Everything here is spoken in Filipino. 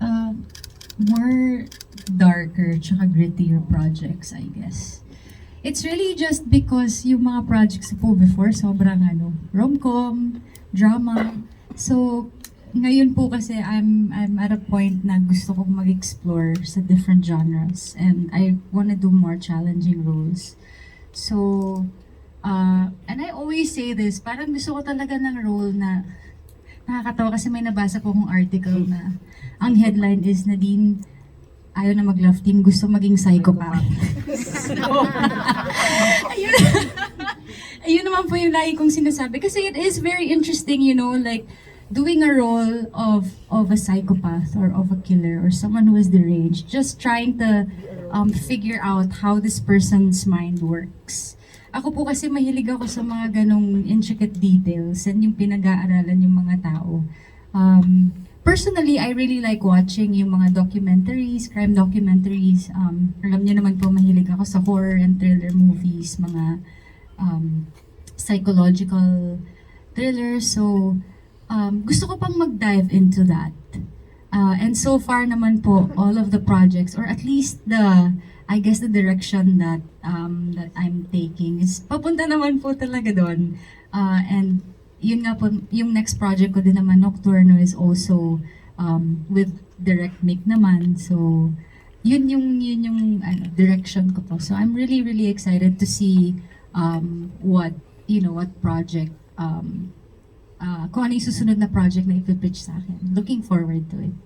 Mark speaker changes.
Speaker 1: uh, more darker tsaka grittier projects, I guess. It's really just because yung mga projects po before, sobrang ano, rom-com, drama. So, ngayon po kasi I'm I'm at a point na gusto kong mag-explore sa different genres and I wanna do more challenging roles. So, uh, and I always say this, parang gusto ko talaga ng role na nakakatawa kasi may nabasa ko kong article na ang headline is Nadine ayaw na mag-love team, gusto maging psychopath. so, ayun, ayun naman po yung lagi kong sinasabi. Kasi it is very interesting, you know, like, doing a role of of a psychopath or of a killer or someone who is deranged, just trying to um, figure out how this person's mind works. Ako po kasi mahilig ako sa mga ganong intricate details and yung pinag-aaralan yung mga tao. Um, personally, I really like watching yung mga documentaries, crime documentaries. Um, alam niyo naman po, mahilig ako sa horror and thriller movies, mga um, psychological thrillers. So, um, gusto ko pang mag-dive into that. Uh, and so far naman po, all of the projects, or at least the, I guess the direction that um, that I'm taking is papunta naman po talaga doon. Uh, and yun nga po, yung next project ko din naman, Nocturno, is also um, with direct make naman. So, yun yung, yun yung ano, direction ko po. So, I'm really, really excited to see um, what, you know, what project um, uh, kung ano yung susunod na project na ipipitch sa akin. Looking forward to it.